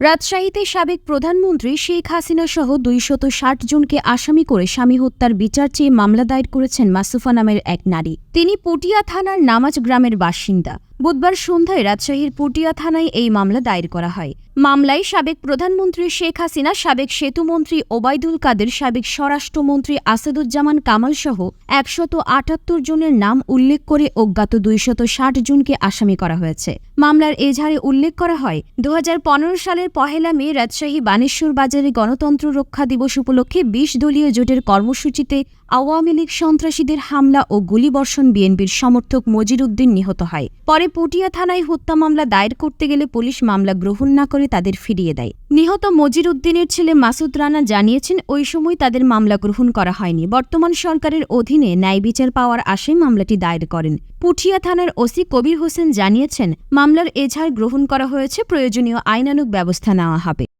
রাজশাহীতে সাবেক প্রধানমন্ত্রী শেখ হাসিনা সহ দুইশত ষাট জনকে আসামি করে স্বামী হত্যার বিচার চেয়ে মামলা দায়ের করেছেন মাসুফা নামের এক নারী। তিনি পটিয়া থানার নামাজ গ্রামের বাসিন্দা। বুধবার সন্ধ্যায় রাজশাহীর পটিয়া থানায় এই মামলা দায়ের করা হয়। মামলায় সাবেক প্রধানমন্ত্রী শেখ হাসিনা, সাবেক সেতুমন্ত্রী ওবায়দুল কাদের, সাবেক স্বরাষ্ট্রমন্ত্রী আসাদুজ্জামান কামাল সহ একশত আটাত্তর জনের নাম উল্লেখ করে অজ্ঞাত দুইশত ষাট জনকে আসামি করা হয়েছে। মামলার এজাহারে উল্লেখ করা হয় দু হাজার পনেরো সালের পহেলা মে রাজশাহী বানেশ্বর বাজারে গণতন্ত্র রক্ষা দিবস উপলক্ষে বিশ দলীয় জোটের কর্মসূচিতে আওয়ামী লীগ সন্ত্রাসীদের হামলা ও গুলিবর্ষণ বিএনপির সমর্থক মজির উদ্দিন নিহত হয়। পরে পটিয়া থানায় হত্যা মামলা দায়ের করতে গেলে পুলিশ মামলা গ্রহণ না করে তাদের ফিরিয়ে দেয়। নিহত মজির উদ্দিনের ছেলে মাসুদ রানা জানিয়েছেন, ওই সময় তাদের মামলা গ্রহণ করা হয়নি। বর্তমান সরকারের অধীনে ন্যায় বিচার পাওয়ার আশায় মামলাটি দায়ের করেন। পুঠিয়া থানার ওসি কবির হোসেন জানিয়েছেন, মামলার এজাহার গ্রহণ করা হয়েছে, প্রয়োজনীয় আইনানুগ ব্যবস্থা নেওয়া হবে।